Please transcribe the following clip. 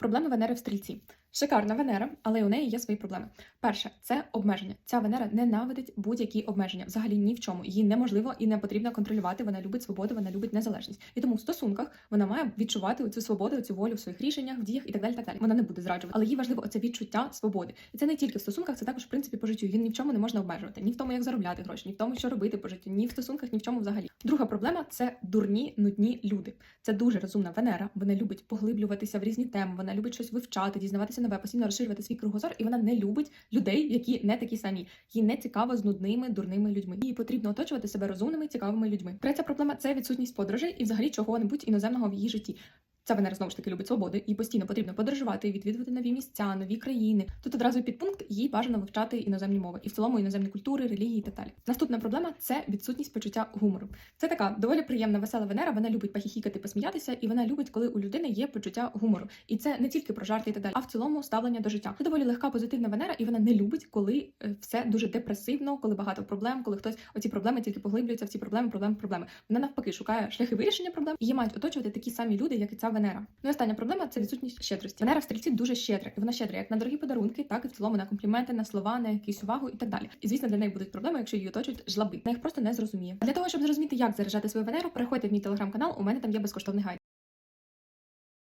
Проблеми Венери в стрільці. Шикарна Венера, але у неї є свої проблеми. Перше, це обмеження. Ця Венера ненавидить будь-які обмеження. Взагалі ні в чому. Її неможливо і не потрібно контролювати. Вона любить свободу, вона любить незалежність. І тому в стосунках вона має відчувати цю свободу, цю волю в своїх рішеннях, в діях і так далі. Так далі. Вона не буде зраджувати, але їй важливо оце відчуття свободи. І це не тільки в стосунках, це також в принципі по життю. Її ні в чому не можна обмежувати. Ні в тому, як заробляти гроші, ні в тому, що робити по життю, ні в стосунках, ні в чому взагалі. Друга проблема це дурні, нудні люди. Це дуже розумна Венера. Вона любить поглиблюватися в різні теми. Вона любить щось вивчати, дізнаватися нове, постійно розширювати свій кругозор, і вона не любить людей, які не такі самі. Їй не цікаво з нудними, дурними людьми. Їй потрібно оточувати себе розумними, цікавими людьми. Третя проблема це відсутність подорожей і взагалі чого-небудь іноземного в її житті. Ця Венера знову ж таки любить свободу, і постійно потрібно подорожувати, відвідувати нові місця, нові країни. Тут одразу підпункт їй бажано вивчати іноземні мови, і в цілому іноземні культури, релігії і так далі. Наступна проблема це відсутність почуття гумору. Це така доволі приємна, весела Венера. Вона любить похіхікати, посміятися, і вона любить, коли у людини є почуття гумору. І це не тільки про жарти і так далі, а в цілому ставлення до життя. Це доволі легка, позитивна Венера, і вона не любить, коли е, все дуже депресивно, коли багато проблем, коли хтось оці проблеми тільки поглиблюються ці проблеми, проблеми, проблеми. Вона навпаки шукає шляхи вирішення проблем. Її мають оточувати такі самі люди, як і ця Венера. Ну і остання проблема це відсутність щедрості. Венера в стрільці дуже щедра, і вона щедра як на дорогі подарунки, так і в цілому на компліменти, на слова, на якусь увагу і так далі. І звісно, для неї будуть проблеми, якщо її оточують жлаби. Вона їх просто не зрозуміє. А для того, щоб зрозуміти, як заряджати свою Венеру, переходьте в мій телеграм-канал. У мене там є безкоштовний гайд.